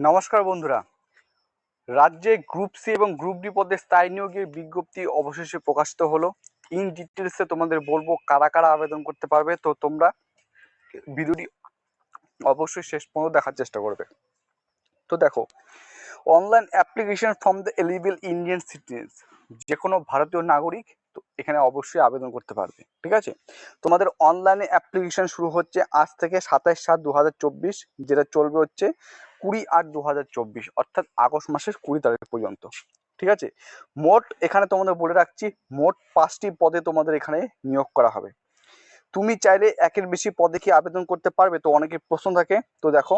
নমস্কার বন্ধুরা। রাজ্যে গ্রুপ সি এবং গ্রুপ ডি পদে স্থায়ী নিয়োগের বিজ্ঞপ্তি অবশেষে প্রকাশিত হলো। ইন ডিটেলসে তোমাদের বলব কারা কারা আবেদন করতে পারবে। তো তোমরা ভিডিওটি অবশ্যই শেষ পর্যন্ত দেখার চেষ্টা করবে। তো দেখো online application from the eligible Indian citizens যে কোনো ভারতীয় নাগরিক তো এখানে অবশ্যই আবেদন করতে পারবে। ঠিক আছে? তোমাদের অনলাইনে অ্যাপ্লিকেশন শুরু হচ্ছে আজ থেকে সাতাশ সাত দু যেটা চলবে হচ্ছে কুড়ি আট দু হাজার চব্বিশ, অর্থাৎ আগস্ট মাসের কুড়ি তারিখ পর্যন্ত। ঠিক আছে? মোট এখানে তোমাদের বলে রাখছি, মোট পাঁচটি পদে তোমাদের এখানে নিয়োগ করা হবে। তুমি চাইলে একের বেশি পদে কি আবেদন করতে পারবে? তো অনেকের প্রশ্ন থাকে। তো দেখো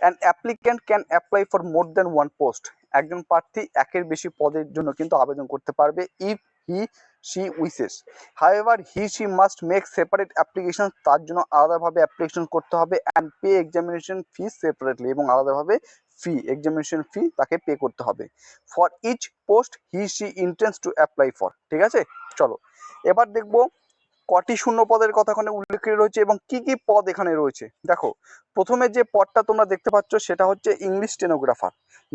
an applicant can apply for more than one post একজন প্রার্থী একের বেশি পদের জন্য কিন্তু আবেদন করতে পারবে if he she wishes however he she must make separate application তার জন্য আলাদাভাবে অ্যাপ্লিকেশন করতে হবে and pay examination fee separately এবং আলাদাভাবে ফি এক্সামিনেশন ফি তাকে পে করতে হবে। For each post he she intends to apply for ঠিক আছে? চলো, এবার দেখব কটি শূন্য পদের কথা এখানে উল্লেখ রয়েছে এবং কি কি পদ এখানে রয়েছে? দেখো, প্রথমে যে পদটা তোমরা দেখতে পাচ্ছ সেটা হচ্ছে ইংলিশ স্টেনোগ্রাফার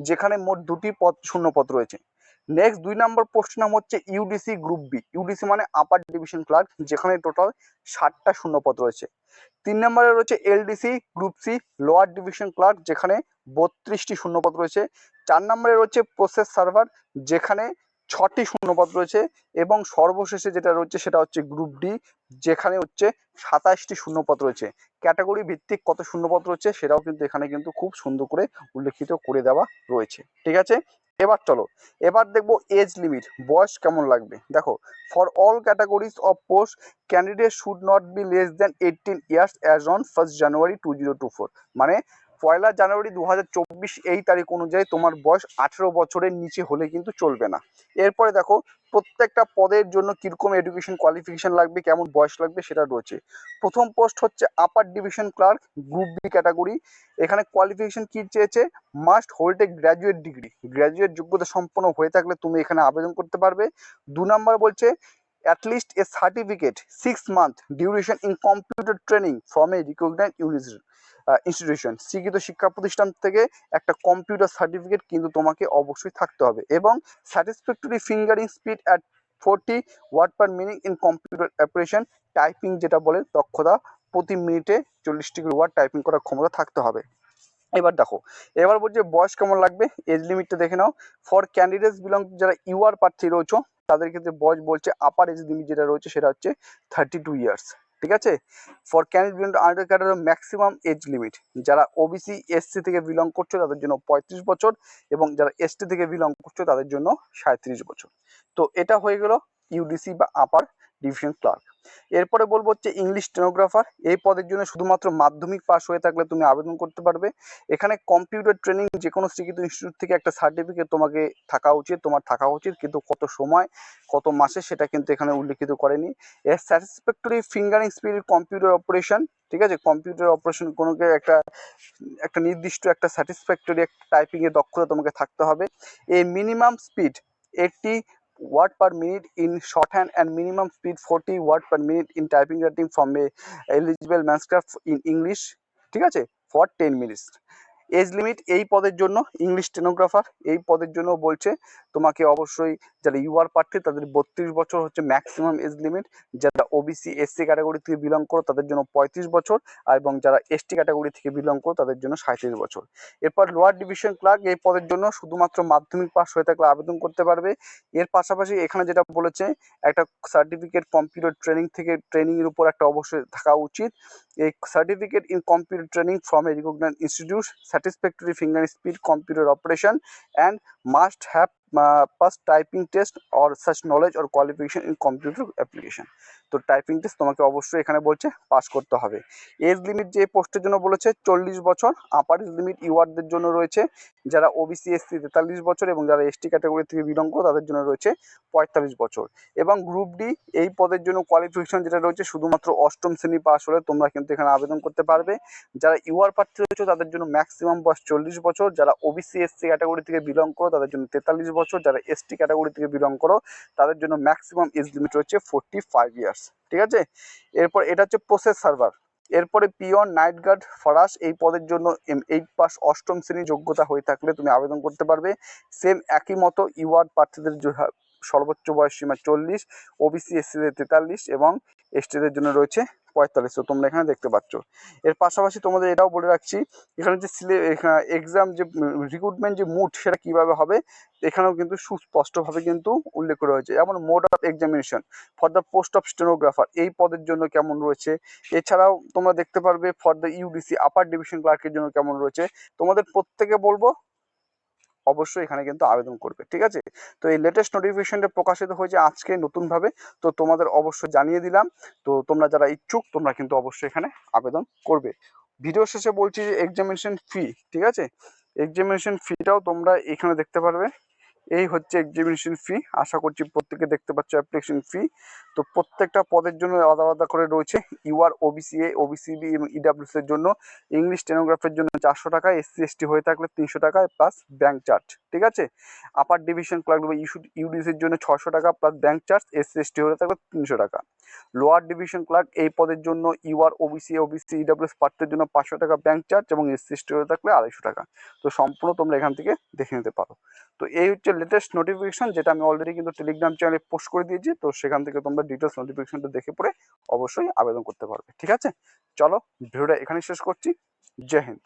যেখানে মোট দুটি পদ, শূন্য পদ রয়েছে। নেক্সট দুই নম্বর পোস্ট নাম হচ্ছে ইউডিসি গ্রুপ বি ইউডিসি মানে আপার ডিভিশন ক্লার্ক যেখানে টোটাল ষাটটা শূন্য পদ রয়েছে। তিন নম্বরে রয়েছে LDC group C lower division clerk যেখানে বত্রিশটি শূন্যপদ রয়েছে। চার নম্বরে রয়েছে প্রসেস সার্ভার যেখানে ছটি শূন্যপদ রয়েছে এবং সর্বশেষে যেটা রয়েছে সেটা হচ্ছে গ্রুপ ডি যেখানে হচ্ছে সাতাশটি শূন্যপদ রয়েছে। ক্যাটাগরি ভিত্তিক কত শূন্যপদ রয়েছে সেটাও কিন্তু এখানে কিন্তু খুব সুন্দর করে উল্লেখিত করে দেওয়া রয়েছে। ঠিক আছে? এবার চলো, এবার দেখব এজ লিমিট বয়স কেমন লাগবে? দেখো for all categories of post candidate should not be less than eighteen years as on first January two zero two four মানে পয়লা জানুয়ারি দু হাজার চব্বিশ এই তারিখ অনুযায়ী তোমার বয়স আঠেরো বছরের নিচে হলে কিন্তু চলবে না। এরপরে দেখো, প্রত্যেকটা পদের জন্য কীরকম এডুকেশন কোয়ালিফিকেশন লাগবে, কেমন বয়স লাগবে সেটা রয়েছে। প্রথম পোস্ট হচ্ছে upper division clerk group B category এখানে কোয়ালিফিকেশন কি চেয়েছে? Must hold a graduate degree graduate যোগ্যতা সম্পন্ন হয়ে থাকলে তুমি এখানে আবেদন করতে পারবে। দু নম্বর বলছে at least a certificate six month duration in computer training from a recognise university institution স্বীকৃত শিক্ষা প্রতিষ্ঠান থেকে একটা কম্পিউটার সার্টিফিকেট কিন্তু তোমাকে অবশ্যই থাকতে হবে এবং satisfactory fingering speed at forty word per minute in computer operation typing যেটা বলে দক্ষতা প্রতি মিনিটে চল্লিশ ডিগ্রি ওয়ার্ড টাইপিং করার ক্ষমতা থাকতে হবে। এবার দেখো, এবার বলছে বয়স কেমন লাগবে? এজ লিমিটটা দেখে নাও। ফর ক্যান্ডিডেটস বিলং যারা ইউআর প্রার্থী রয়েছে, তাদের ক্ষেত্রে বয়স বলছে আপার এজ লিমিট যেটা রয়েছে সেটা হচ্ছে থার্টি টু ইয়ার্স ঠিক আছে? For candidate belong under category maximum age limit যারা ওবিসি এসসি থেকে বিলং করছে তাদের জন্য পঁয়ত্রিশ বছর এবং যারা এসটি থেকে বিলং করছে তাদের জন্য সাঁত্রিশ বছর। তো এটা হয়ে গেল ইউডিসি বা আপার ডিভিশন ক্লার্ক। এরপরে বলব হচ্ছে ইংলিশ স্টেনোগ্রাফার এই পদের জন্য শুধুমাত্র মাধ্যমিক পাস হয়ে থাকলে তুমি আবেদন করতে পারবে। এখানে কম্পিউটার ট্রেনিং যে কোনো স্বীকৃত ইনস্টিটিউট থেকে একটা সার্টিফিকেট তোমাকে থাকা উচিত, তোমার থাকা উচিত, কিন্তু কত সময়, কত মাসে সেটা কিন্তু এখানে উল্লেখিত করেনি। এর satisfactory fingering speed computer operation ঠিক আছে? কম্পিউটার অপারেশন কোনো একটা একটা নির্দিষ্ট একটা স্যাটিসফ্যাক্টরি একটা টাইপিংয়ের দক্ষতা তোমাকে থাকতে হবে। এই minimum speed eighty word per minute in shorthand and minimum speed 40 word per minute in typing writing from a eligible manuscript in English ঠিক আছে for ten minutes age limit এই পদের জন্য ইংলিশ স্টেনোগ্রাফার এই পদের জন্য বলছে তোমাকে অবশ্যই যারা ইউআর প্রার্থী তাদের বত্রিশ বছর হচ্ছে ম্যাক্সিমাম এজ লিমিট যারা ওবিসি এসসি ক্যাটাগরি থেকে বিলং করো তাদের জন্য পঁয়ত্রিশ বছর এবং যারা এসটি ক্যাটাগরি থেকে বিলং করো তাদের জন্য সাঁত্রিশ বছর। এরপর লোয়ার ডিভিশন ক্লার্ক এই পদের জন্য শুধুমাত্র মাধ্যমিক পাস হয়ে থাকলে আবেদন করতে পারবে। এর পাশাপাশি এখানে যেটা বলেছে, একটা সার্টিফিকেট কম্পিউটার ট্রেনিং থেকে ট্রেনিং এর উপর একটা অবশ্যই থাকা উচিত। a certificate in computer training from a recognized institute, satisfactory finger speed computer operation and must have pass typing test or such knowledge or qualification in computer application তো typing test তোমাকে অবশ্যই এখানে বলছে পাস করতে হবে। Age limit যে পোস্টের জন্য বলেছে, চল্লিশ বছর। আপার এজ লিমিট ইউআরদের জন্য রয়েছে। যারা ওবিসি এসসি তেতাল্লিশ বছর এবং যারা এসটি ক্যাটাগরি থেকে বিলং করে, তাদের জন্য রয়েছে পঁয়তাল্লিশ বছর। এবং গ্রুপ ডি এই পদের জন্য কোয়ালিফিকেশন যেটা রয়েছে, শুধুমাত্র অষ্টম শ্রেণি পাস হলে তোমরা কিন্তু এখানে আবেদন করতে পারবে। যারা ইউআর প্রার্থী রয়েছে, তাদের জন্য ম্যাক্সিমাম বয়স চল্লিশ বছর। যারা ওবিসি এসসি ক্যাটাগরি থেকে বিলং করো, তাদের জন্য তেতাল্লিশ বছর। যারা এসটি ক্যাটাগরি থেকে বিলং করো, তাদের জন্য ম্যাক্সিমাম এজ লিমিট রয়েছে ফোরটি ফাইভ ইয়ার্স ঠিক আছে? এরপর এটা হচ্ছে প্রসেস সার্ভার এরপরে পিয়ন নাইট গার্ড ফরাস এই পদের জন্য এম এইট পাস অষ্টম শ্রেণি যোগ্যতা হয়ে থাকলে তুমি আবেদন করতে পারবে। সেম একই মতো ইওয়ার্ড প্রার্থীদের সর্বোচ্চ বয়স সীমা চল্লিশ ওবিসি এসসিদের তেতাল্লিশ এবং এসটিদের জন্য রয়েছে পঁয়তাল্লিশ, তো তোমরা এখানে দেখতে পাচ্ছ। এর পাশাপাশি তোমাদের এটাও বলে রাখছি, এখানে যে সিলে এক্সাম যে রিক্রুটমেন্ট যে মুড সেটা কীভাবে হবে, এখানেও কিন্তু সুস্পষ্টভাবে কিন্তু উল্লেখ করা হয়েছে যেমন mode of examination for the post of stenographer এই পদের জন্য কেমন রয়েছে? এছাড়াও তোমরা দেখতে পারবে for the UDC upper division ক্লার্কের জন্য কেমন রয়েছে? তোমাদের প্রত্যেকে বলব অবশ্যই এখানে কিন্তু আবেদন করবে, ঠিক আছে? তো এই লেটেস্ট নোটিফিকেশনটা প্রকাশিত হয়েছে আজকে নতুনভাবে, তো তোমাদের অবশ্যই জানিয়ে দিলাম। তো তোমরা যারা ইচ্ছুক, তোমরা কিন্তু অবশ্যই এখানে আবেদন করবে। ভিডিও শেষে বলছি যে এক্সামিনেশন ফি ঠিক আছে? এক্সামিনেশন ফিটাও তোমরা এখানে দেখতে পারবে। এই হচ্ছে এক্সামিনেশন ফি আশা করছি প্রত্যেকে দেখতে পাচ্ছ অ্যাপ্লিকেশন ফি তো প্রত্যেকটা পদের জন্য আলাদা আলাদা করে রয়েছে। UR OBC A OBC B এবং ইডাব্লিউএস এর জন্য। ইংলিশ টেনোগ্রাফের জন্য চারশো টাকা এসসি এসটি হয়ে থাকলে তিনশো টাকা প্লাস ব্যাংক চার্জ ঠিক আছে? আপার ডিভিশন ক্লার্ক বা ইউডিসি এর জন্য ছশো টাকা plus bank charge SC ST হয়ে থাকলে তিনশো টাকা। লোয়ার ডিভিশন ক্লার্ক এই পদের জন্য ইউআর ওবিসি ওবিসি ইডাব্লিউএস প্রার্থীর জন্য পাঁচশো টাকা ব্যাংক চার্জ এবং এসসি এসটি হয়ে থাকলে আড়াইশো টাকা। তো সম্পূর্ণ তোমরা এখান থেকে দেখে নিতে পারো। তো এই হচ্ছে লেটেস্ট নোটিফিকেশন যেটা আমি অলরেডি কিন্তু টেলিগ্রাম চ্যানেলে পোস্ট করে দিয়েছি। তো সেখান থেকে তোমরা ডিটেলস নোটিফিকেশনটা দেখে পড়ে অবশ্যই আবেদন করতে পারবে। ঠিক আছে? চলো, ভিডিওটা এখানে শেষ করছি। জয় হিন্দ।